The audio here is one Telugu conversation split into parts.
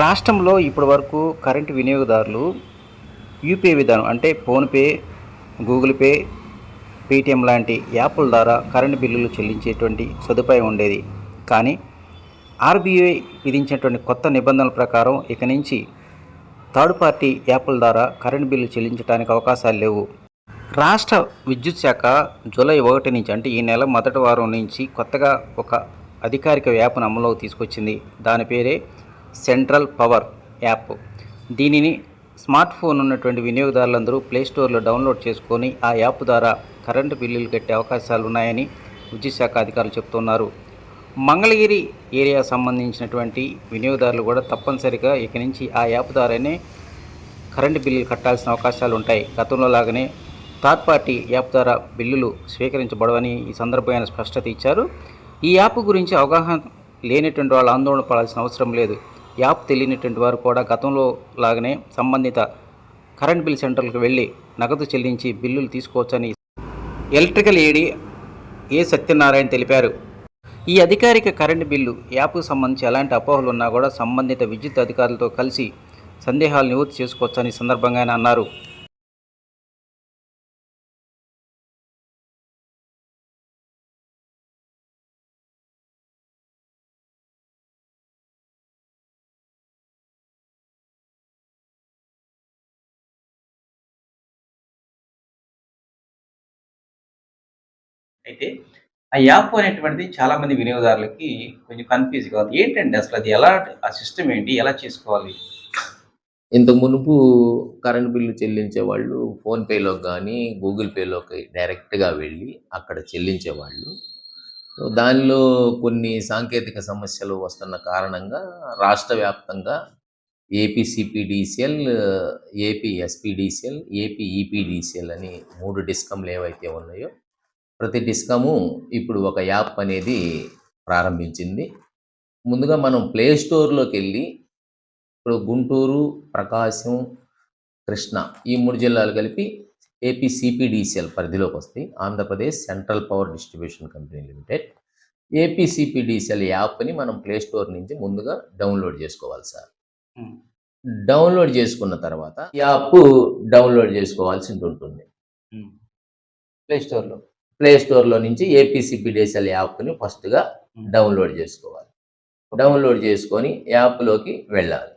రాష్ట్రంలో ఇప్పటి వరకు కరెంటు వినియోగదారులు యూపీఐ విధానం అంటే ఫోన్పే గూగుల్ పే పేటిఎం లాంటి యాప్ల ద్వారా కరెంటు బిల్లులు చెల్లించేటువంటి సదుపాయం ఉండేది. కానీ ఆర్బీఐ విధించినటువంటి కొత్త నిబంధనల ప్రకారం ఇక నుంచి థర్డ్ పార్టీ యాప్ల ద్వారా కరెంటు బిల్లు చెల్లించడానికి అవకాశాలు లేవు. రాష్ట్ర విద్యుత్ శాఖ జూలై ఒకటి నుంచి అంటే ఈ నెల మొదటి వారం నుంచి కొత్తగా ఒక అధికారిక యాప్ను అమలులోకి తీసుకొచ్చింది. దాని పేరే సెంట్రల్ పవర్ యాప్. దీనిని స్మార్ట్ ఫోన్ ఉన్నటువంటి వినియోగదారులందరూ ప్లే స్టోర్లో డౌన్లోడ్ చేసుకొని ఆ యాప్ ద్వారా కరెంటు బిల్లులు కట్టే అవకాశాలు ఉన్నాయని విద్యుత్ శాఖ అధికారులు చెప్తున్నారు. మంగళగిరి ఏరియా సంబంధించినటువంటి వినియోగదారులు కూడా తప్పనిసరిగా ఇక నుంచి ఆ యాప్ ద్వారానే కరెంటు బిల్లులు కట్టాల్సిన అవకాశాలు ఉంటాయి. గతంలో లాగానే థర్డ్ పార్టీ యాప్ ద్వారా బిల్లులు స్వీకరించబడవని ఈ సందర్భమైన స్పష్టత ఇచ్చారు. ఈ యాప్ గురించి అవగాహన లేనటువంటి వాళ్ళు ఆందోళన పడాల్సిన అవసరం లేదు. యాప్ తెలియనటువంటి వారు కూడా గతంలో లాగానే సంబంధిత కరెంట్ బిల్ సెంటర్లకు వెళ్ళి నగదు చెల్లించి బిల్లులు తీసుకోవచ్చని ఎలక్ట్రికల్ ఏడి ఏ సత్యనారాయణ తెలిపారు. ఈ అధికారిక కరెంటు బిల్లు యాప్కు సంబంధించి ఎలాంటి అపోహలు ఉన్నా కూడా సంబంధిత విద్యుత్ అధికారులతో కలిసి సందేహాలు నివృత్తి చేసుకోవచ్చని సందర్భంగా ఆయన అన్నారు. అయితే ఆ యాప్ అనేటువంటిది చాలా మంది వినియోగదారులకి కొంచెం కన్ఫ్యూజ్గా ఉంది. ఏంటండి అసలు అది ఎలా ఆ సిస్టమ్ ఏంటి ఎలా చేసుకోవాలి? ఇంత మునుపు కరెంట్ బిల్లు చెల్లించే వాళ్ళు ఫోన్పేలో కానీ గూగుల్ పేలోకి డైరెక్ట్గా వెళ్ళి అక్కడ చెల్లించేవాళ్ళు దానిలో కొన్ని సాంకేతిక సమస్యలు వస్తున్న కారణంగా రాష్ట్ర వ్యాప్తంగా APCPDCL CPDCL AP SPDCL AP EPDCL అని మూడు డిస్కమ్లు ఏవైతే ఉన్నాయో ప్రతి డిస్కము ఇప్పుడు ఒక యాప్ అనేది ప్రారంభించింది. ముందుగా మనం ప్లే స్టోర్లోకి వెళ్ళి ఇప్పుడు గుంటూరు ప్రకాశం కృష్ణ ఈ మూడు జిల్లాలు కలిపి ఏపీ సిపిడిసిఎల్ పరిధిలోకి వస్తాయి Andhra Pradesh central power distribution company limited. AP CPDCL యాప్ని మనం ప్లే స్టోర్ నుంచి ముందుగా డౌన్లోడ్ చేసుకోవాలి సార్. డౌన్లోడ్ చేసుకున్న తర్వాత యాప్ డౌన్లోడ్ చేసుకోవాల్సి ఉంటుంది. ప్లే స్టోర్లో. ప్లే స్టోర్లో నుంచి ఏపీ సిపిడిసిఎల్ యాప్ని ఫస్ట్గా. డౌన్లోడ్ చేసుకోవాలి డౌన్లోడ్ చేసుకొని యాప్లోకి వెళ్ళాలి.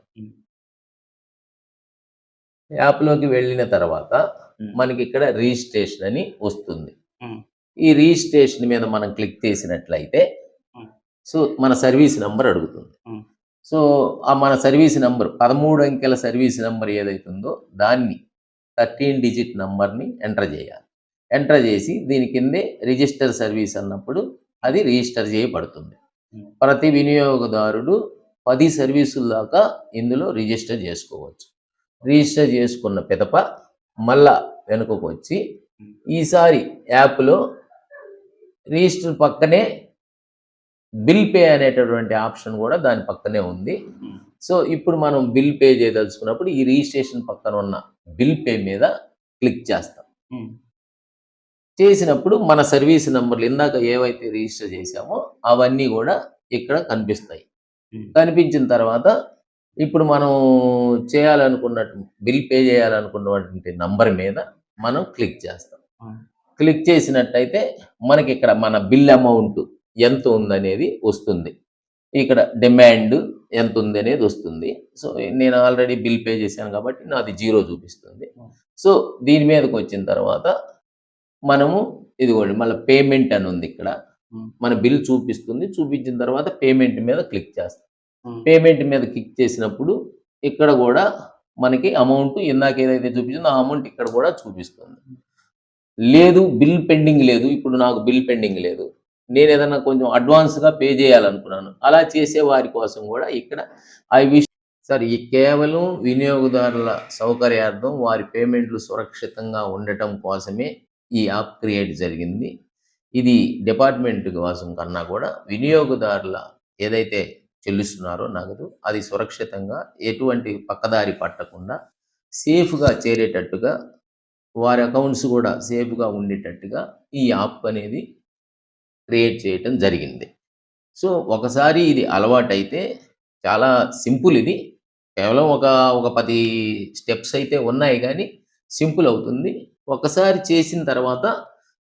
యాప్లోకి వెళ్ళిన తర్వాత. మనకి ఇక్కడ రిజిస్ట్రేషన్ అని వస్తుంది. ఈ రిజిస్ట్రేషన్ మీద మనం క్లిక్ చేసినట్లయితే. సో మన సర్వీస్ నంబర్ అడుగుతుంది. సో ఆ మన సర్వీస్ నంబర్ పదమూడు అంకెల సర్వీస్ నంబర్ ఏదైతుందో దాన్ని థర్టీన్ డిజిట్ నంబర్ని ఎంటర్ చేయాలి ఎంటర్ చేసి దీని కిందే రిజిస్టర్ సర్వీస్ అన్నప్పుడు అది రిజిస్టర్ చేయబడుతుంది. Hmm. ప్రతి వినియోగదారుడు పది సర్వీసుల దాకా ఇందులో రిజిస్టర్ చేసుకోవచ్చు. రిజిస్టర్ చేసుకున్న పిదప మళ్ళా వెనుకకు వచ్చి ఈసారి యాప్లో రిజిస్టర్ పక్కనే బిల్ పే అనేటటువంటి ఆప్షన్ కూడా దాని పక్కనే ఉంది. సో ఇప్పుడు మనం బిల్ పే చేయదలుచుకున్నప్పుడు ఈ రిజిస్ట్రేషన్ పక్కన ఉన్న బిల్ పే మీద క్లిక్ చేస్తాం. చేసినప్పుడు మన సర్వీస్ నంబర్లు ఇందాక ఏవైతే రిజిస్టర్ చేశామో అవన్నీ కూడా ఇక్కడ కనిపిస్తాయి. కనిపించిన తర్వాత ఇప్పుడు మనం చేయాలనుకున్నట్టు బిల్ పే చేయాలనుకున్నటువంటి నంబర్ మీద మనం క్లిక్ చేస్తాం. క్లిక్ చేసినట్టయితే మనకి ఇక్కడ మన బిల్ అమౌంట్ ఎంత ఉందనేది వస్తుంది. ఇక్కడ డిమాండ్ ఎంత ఉంది అనేది వస్తుంది. సో నేను ఆల్రెడీ బిల్ పే చేశాను కాబట్టి నాది జీరో చూపిస్తుంది. సో దీని మీదకి వచ్చిన తర్వాత మనము ఇదిగోండి మళ్ళీ పేమెంట్ అని ఉంది ఇక్కడ. మన బిల్ చూపిస్తుంది. చూపించిన తర్వాత పేమెంట్ మీద క్లిక్ చేస్తాం. పేమెంట్ మీద క్లిక్ చేసినప్పుడు ఇక్కడ కూడా మనకి అమౌంట్ ఇందాక ఏదైతే చూపించిందో ఆ అమౌంట్ ఇక్కడ కూడా చూపిస్తుంది. లేదు బిల్ పెండింగ్ లేదు. ఇప్పుడు నాకు బిల్ పెండింగ్ లేదు. నేను ఏదైనా కొంచెం అడ్వాన్స్గా పే చేయాలనుకున్నాను. అలా చేసే వారి కోసం కూడా ఇక్కడ ఐ విష్ సార్ ఈ కేవలం వినియోగదారుల సౌకర్యార్థం వారి పేమెంట్లు సురక్షితంగా ఉండటం కోసమే ఈ యాప్ క్రియేట్ జరిగింది. ఇది డిపార్ట్మెంట్ కోసం కన్నా కూడా వినియోగదారుల ఏదైతే చెల్లిస్తున్నారో నగదు అది సురక్షితంగా ఎటువంటి పక్కదారి పట్టకుండా సేఫ్గా చేరేటట్టుగా వారి అకౌంట్స్ కూడా సేఫ్గా ఉండేటట్టుగా ఈ యాప్ అనేది క్రియేట్ చేయటం జరిగింది. సో ఒకసారి ఇది అలవాటైతే చాలా సింపుల్ ఇది. కేవలం ఒక ఒక పది స్టెప్స్ అయితే ఉన్నాయి కానీ సింపుల్ అవుతుంది. ఒకసారి చేసిన తర్వాత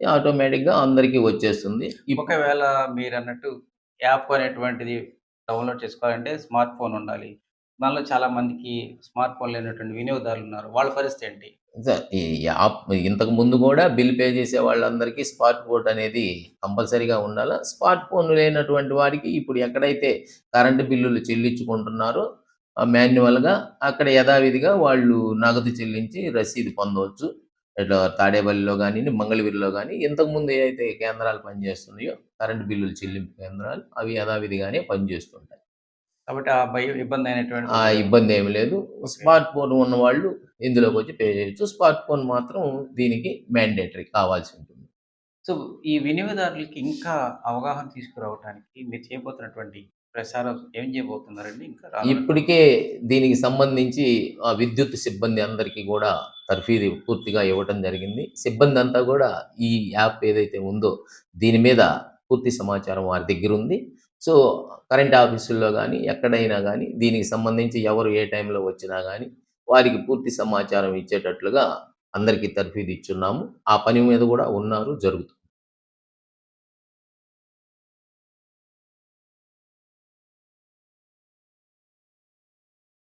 ఆటోమేటిక్గా అందరికీ వచ్చేస్తుంది. ఒకవేళ మీరు అన్నట్టు యాప్ అనేటువంటిది డౌన్లోడ్ చేసుకోవాలంటే స్మార్ట్ ఫోన్ ఉండాలి. దానిలో చాలా మందికి స్మార్ట్ ఫోన్ లేనటువంటి వినియోగదారులు ఉన్నారు. వాళ్ళ పరిస్థితి ఏంటి? ఈ యాప్ ఇంతకు ముందు కూడా బిల్ పే చేసే వాళ్ళందరికీ స్మార్ట్ ఫోన్ అనేది కంపల్సరీగా ఉండాలి? స్మార్ట్ ఫోన్ లేనటువంటి వాడికి ఇప్పుడు ఎక్కడైతే కరెంటు బిల్లులు చెల్లించుకుంటున్నారో మాన్యువల్గా అక్కడ యథావిధిగా వాళ్ళు నగదు చెల్లించి రసీదు పొందవచ్చు. ఇట్లా తాడేపల్లిలో కానీ మంగళగిరిలో కానీ ఇంతకుముందు ఏదైతే కేంద్రాలు పనిచేస్తున్నాయో కరెంటు బిల్లులు చెల్లింపు కేంద్రాలు అవి యథావిధిగానే పనిచేస్తుంటాయి. కాబట్టి ఆ భయం ఇబ్బంది అయినటువంటి ఆ ఇబ్బంది ఏమి లేదు. స్మార్ట్ ఫోన్ ఉన్న వాళ్ళు ఇందులోకి వచ్చి పే చేయొచ్చు. స్మార్ట్ ఫోన్ మాత్రం దీనికి మ్యాండేటరీ కావాల్సి ఉంటుంది. సో ఈ వినియోగదారులకి ఇంకా అవగాహన తీసుకురావడానికి మీరు చేయబోతున్నటువంటి ప్రసారం ఏం చేయబోతున్నారండి? ఇంకా ఇప్పటికే దీనికి సంబంధించి ఆ విద్యుత్ సిబ్బంది అందరికీ కూడా తర్ఫీదు పూర్తిగా ఇవ్వటం జరిగింది. సిబ్బంది అంతా కూడా ఈ యాప్ ఏదైతే ఉందో దీని మీద పూర్తి సమాచారం వారి దగ్గర ఉంది సో కరెంట్ ఆఫీసుల్లో కానీ ఎక్కడైనా కానీ దీనికి సంబంధించి ఎవరు ఏ టైంలో వచ్చినా కానీ వారికి పూర్తి సమాచారం ఇచ్చేటట్లుగా అందరికీ తర్ఫీదు ఇచ్చున్నాము. ఆ పని మీద కూడా ఉన్నారు జరుగుతుంది